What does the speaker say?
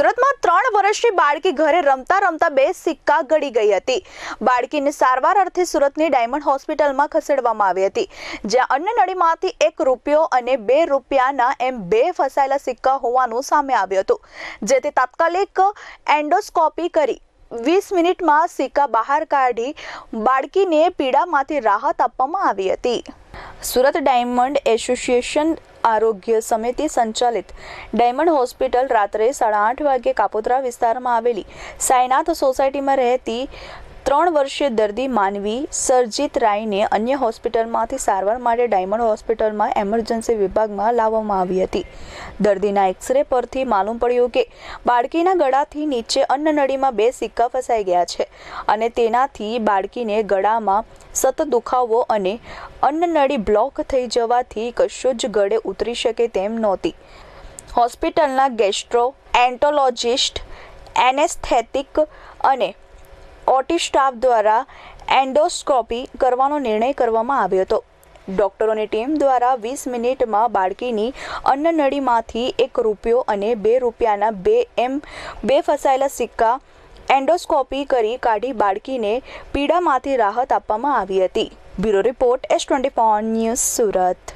સુરતમાં ત્રણ વર્ષની બાળકી ઘરે રમતા રમતા બે સિક્કા ગળી ગઈ હતી. બાળકીને સારવાર અર્થે સુરતની ડાયમંડ હોસ્પિટલમાં ખસેડવામાં આવી હતી. જ્યાં અન્ય નળીમાંથી એક રૂપિયો અને બે રૂપિયાના એમ બે ફસાયેલા સિક્કા હોવાનું સામે આવ્યું હતું. જેથી તાત્કાલિક એન્ડોસ્કોપી કરી વીસ મિનિટમાં સિક્કા બહાર કાઢી બાળકીને પીડામાંથી રાહત આપવામાં આવી હતી. સુરત ડાયમંડ એસોસિએશન આરોગ્ય સમિતિ સંચાલિત ડાયમંડ હોસ્પિટલ રાત્રે સાડા આઠ વાગ્યે કાપોદ્રા વિસ્તારમાં આવેલી સાયનાથ સોસાયટીમાં રહેતી ત્રણ વર્ષીય દર્દી માનવી સરજીત રાયને અન્ય હોસ્પિટલમાંથી સારવાર માટે ડાયમંડ હોસ્પિટલમાં એમરજન્સી વિભાગમાં લાવવામાં આવી હતી. દર્દીના એક્સરે પરથી માલુમ પડ્યું કે બાળકીના ગળાથી નીચે અન્નનળીમાં બે સિક્કા ફસાઈ ગયા છે અને તેનાથી બાળકીને ગળામાં સતત દુખાવો અને અન્નનળી બ્લોક થઈ જવાથી કશું જ ગળે ઉતરી શકે તેમ નહોતી. હોસ્પિટલના ગેસ્ટ્રો, એન્ટોલોજિસ્ટ, એનેસ્થેટિક અને ઓટી સ્ટાફ દ્વારા એન્ડોસ્કોપી કરવાનો નિર્ણય કરવામાં આવ્યો હતો. ડોક્ટરોની ટીમ દ્વારા વીસ મિનિટમાં બાળકીની અન્નનળીમાંથી એક રૂપિયો અને બે રૂપિયાના બે એમ, બે ફસાયેલા સિક્કા એન્ડોસ્કોપી કરી કાઢી બાળકીને પીડામાંથી રાહત આપવામાં આવી હતી. Bureau report S twenty news Surat.